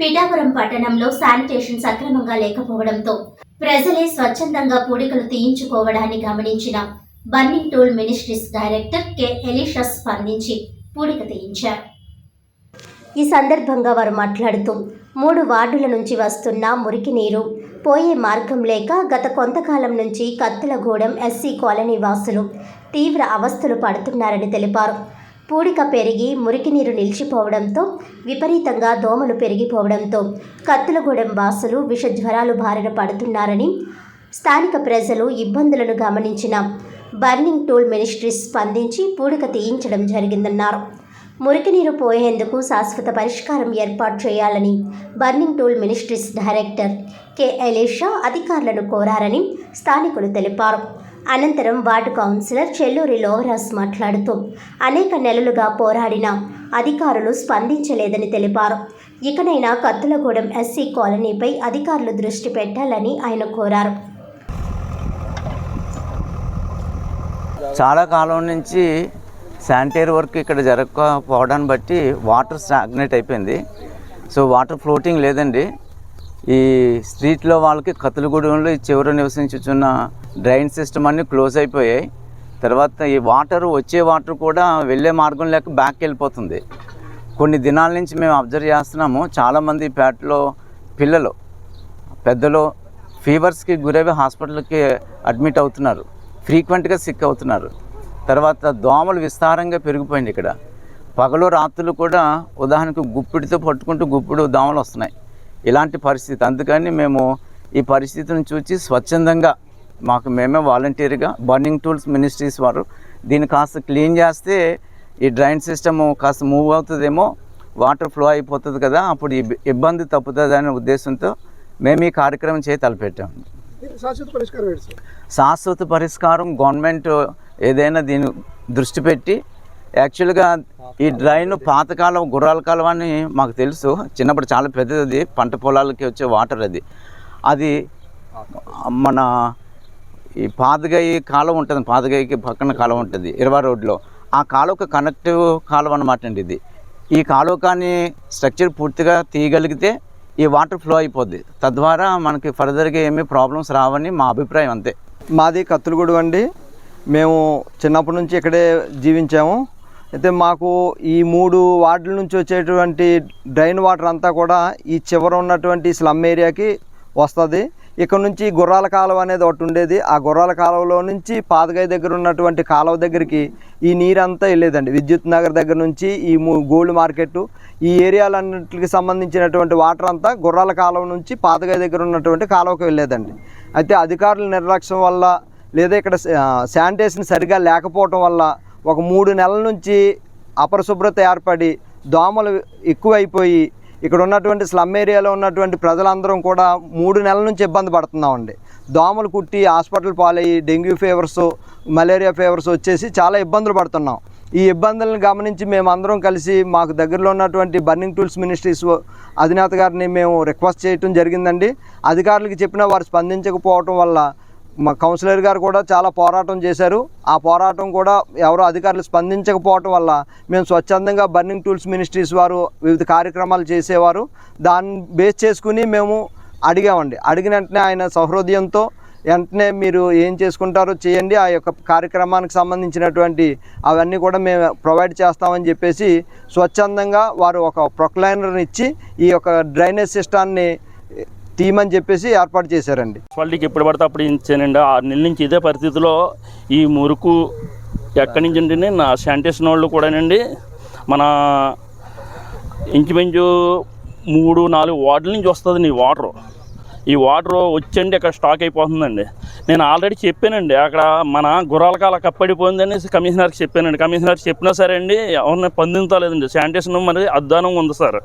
పిఠాపురం పట్టణంలో శానిటేషన్ సక్రమంగా లేకపోవడంతో ప్రజలే స్వచ్ఛందంగా పూడికలు తీయించుకోవడాన్ని గమనించిన burning tool ministries director K Elisha స్పందించి పూడిక తీయించారు. ఈ సందర్భంగా వారు మాట్లాడుతూ మూడు వార్డుల నుంచి వస్తున్న మురికి నీరు పోయే మార్గం లేక గత కొంతకాలం నుంచి కత్తులగూడెం ఎస్సీ కాలనీ వాసులు తీవ్ర అవస్థలు పడుతున్నారని తెలిపారు. పూడిక పెరిగి మురికి నీరు నిలిచిపోవడంతో విపరీతంగా దోమలు పెరిగిపోవడంతో కత్తులగూడెం వాసులు విష జ్వరాలు బారిన పడుతున్నారని స్థానిక ప్రజలు ఇబ్బందులను గమనించిన బర్నింగ్ టూల్ మినిస్ట్రీస్ స్పందించి పూడిక తీయించడం జరిగిందన్నారు. మురికి నీరు పోయేందుకు శాశ్వత పరిష్కారం ఏర్పాటు చేయాలని burning tool ministries director K Elisha అధికారులను కోరారని స్థానికులు తెలిపారు. అనంతరం వార్డు కౌన్సిలర్ చెల్లూరి లోవరాస్ మాట్లాడుతూ అనేక నెలలుగా పోరాడిన అధికారులు స్పందించలేదని తెలిపారు. ఇకనైనా కత్తులగూడెం ఎస్సీ కాలనీపై అధికారులు దృష్టి పెట్టాలని ఆయన కోరారు. చాలా కాలం నుంచి శానిటరీ వర్క్ ఇక్కడ జరగకపోవడాన్ని బట్టి వాటర్ స్టాగ్నేట్ అయిపోయింది. సో వాటర్ ఫ్లోటింగ్ లేదండి. ఈ స్ట్రీట్లో వాళ్ళకి కత్తులగూడెంలో ఈ చివర నివసించుచున్న డ్రైన్ సిస్టమ్ అన్నీ క్లోజ్ అయిపోయాయి. తర్వాత ఈ వాటర్ వచ్చే వాటర్ కూడా వెళ్ళే మార్గం లేక బ్యాక్ వెళ్ళిపోతుంది. కొన్ని దినాల నుంచి మేము అబ్జర్వ్ చేస్తున్నాము. చాలామంది పేటలో పిల్లలు పెద్దలు ఫీవర్స్కి గురవి హాస్పిటల్కి అడ్మిట్ అవుతున్నారు. ఫ్రీక్వెంట్గా సిక్ అవుతున్నారు. తర్వాత దోమలు విస్తారంగా పెరిగిపోయింది ఇక్కడ. పగలు రాత్రులు కూడా ఉదాహరణకు గుప్పిడితో పట్టుకుంటూ గుప్పిడు దోమలు వస్తున్నాయి. ఇలాంటి పరిస్థితి. అందుకని మేము ఈ పరిస్థితిని చూసి స్వచ్ఛందంగా మాకు మేమే వాలంటీర్గా బర్నింగ్ టూల్స్ మినిస్ట్రీస్ వారు దీన్ని కాస్త క్లీన్ చేస్తే ఈ డ్రైన్ సిస్టమ్ కాస్త మూవ్ అవుతుందేమో వాటర్ ఫ్లో అయిపోతుంది కదా అప్పుడు ఇబ్- ఇబ్బంది తప్పుతుంది అనే ఉద్దేశంతో మేము ఈ కార్యక్రమం చేయి తలపెట్టాము శాశ్వత పరిష్కారం శాశ్వత గవర్నమెంట్ ఏదైనా దీని దృష్టి పెట్టి యాక్చువల్గా ఈ డ్రైన్ పాతకాలం గుర్రాల కాలం అని మాకు తెలుసు. చిన్నప్పుడు చాలా పెద్దది పంట పొలాలకి వచ్చే వాటర్ అది. అది మన ఈ పాతగాయి కాలం ఉంటుంది. పాతగాయికి పక్కన కాలం ఉంటుంది. ఇరవై రోడ్లో. ఆ కాలువకు కనెక్టివ్ కాలువ అనమాట అండి ఇది. ఈ కాలువ కానీ స్ట్రక్చర్ పూర్తిగా తీయగలిగితే ఈ వాటర్ ఫ్లో అయిపోద్ది. తద్వారా మనకి ఫర్దర్గా ఏమీ ప్రాబ్లమ్స్ రావని మా అభిప్రాయం అంతే. మాది కత్తులగూడు అండి. మేము చిన్నప్పటి నుంచి ఇక్కడే జీవించాము. అయితే మాకు ఈ మూడు వార్డుల నుంచి వచ్చేటువంటి డ్రైన్ వాటర్ అంతా కూడా ఈ చివర ఉన్నటువంటి స్లమ్ ఏరియాకి వస్తుంది. ఇక్కడ నుంచి గుర్రాల కాలువ అనేది ఒకటి ఉండేది. ఆ గుర్రాల కాలువలో నుంచి పాదగాయ దగ్గర ఉన్నటువంటి కాలువ దగ్గరికి ఈ నీరంతా వెళ్ళేదండి. విద్యుత్ నగర్ దగ్గర నుంచి ఈ గోల్డ్ మార్కెట్ ఈ ఏరియాలన్నింటికి సంబంధించినటువంటి వాటర్ అంతా గుర్రాల కాలువ నుంచి పాదగాయ దగ్గర ఉన్నటువంటి కాలువకి వెళ్ళేదండి. అయితే అధికారుల నిర్లక్ష్యం వల్ల లేదా ఇక్కడ శానిటేషన్ సరిగా లేకపోవటం వల్ల ఒక మూడు నెలల నుంచి అపరిశుభ్రత ఏర్పడి దోమలు ఎక్కువైపోయి ఇక్కడ ఉన్నటువంటి స్లమ్ ఏరియాలో ఉన్నటువంటి ప్రజలందరం కూడా మూడు నెలల నుంచి ఇబ్బంది పడుతున్నామండి. దోమలు కుట్టి హాస్పిటల్ పాలయ్యి డెంగ్యూ ఫీవర్స్ మలేరియా ఫీవర్స్ వచ్చేసి చాలా ఇబ్బందులు పడుతున్నాం. ఈ ఇబ్బందులను గమనించి మేము అందరం కలిసి మాకు దగ్గరలో ఉన్నటువంటి బర్నింగ్ టూల్స్ మినిస్ట్రీస్ అధినేత గారిని మేము రిక్వెస్ట్ చేయటం జరిగిందండి. అధికారులకు చెప్పినా వారు స్పందించకపోవటం వల్ల మా కౌన్సిలర్ గారు కూడా చాలా పోరాటం చేశారు. ఆ పోరాటం కూడా ఎవరో అధికారులు స్పందించకపోవటం వల్ల మేము స్వచ్ఛందంగా బర్నింగ్ టూల్స్ మినిస్ట్రీస్ వారు వివిధ కార్యక్రమాలు చేసేవారు. దాన్ని బేస్ చేసుకుని మేము అడిగామండి. అడిగిన వెంటనే ఆయన సహృదయంతో వెంటనే మీరు ఏం చేసుకుంటారో చేయండి. ఆ యొక్క కార్యక్రమానికి సంబంధించినటువంటి అవన్నీ కూడా మేము ప్రొవైడ్ చేస్తామని చెప్పేసి స్వచ్ఛందంగా వారు ఒక ప్రొక్లైనర్ని ఇచ్చి ఈ యొక్క డ్రైనేజ్ సిస్టాన్ని తీయమని చెప్పేసి ఏర్పాటు చేశారండి. వాళ్ళకి ఎప్పుడు పడితే అప్పుడు ఇచ్చానండి ఆరు నెలల నుంచి ఇదే పరిస్థితిలో ఈ మురుకు ఎక్కడి నుంచి అంటే నా శానిటేషన్ వాళ్ళు కూడానండి. మన ఇంచుమించు మూడు నాలుగు వార్డుల నుంచి వస్తుంది ఈ వాటర్. ఈ వాటర్ వచ్చండి అక్కడ స్టాక్ అయిపోతుందండి. నేను ఆల్రెడీ చెప్పానండి అక్కడ మన గుర్రాల కప్పడిపోయింది కప్పడిపోయిందని కమిషనర్కి చెప్పానండి. కమిషనర్కి చెప్పినా సరే అండి ఎవరిని పొందించలేదండి. శానిటేషన్ మరి అధ్వానం ఉంది సార్.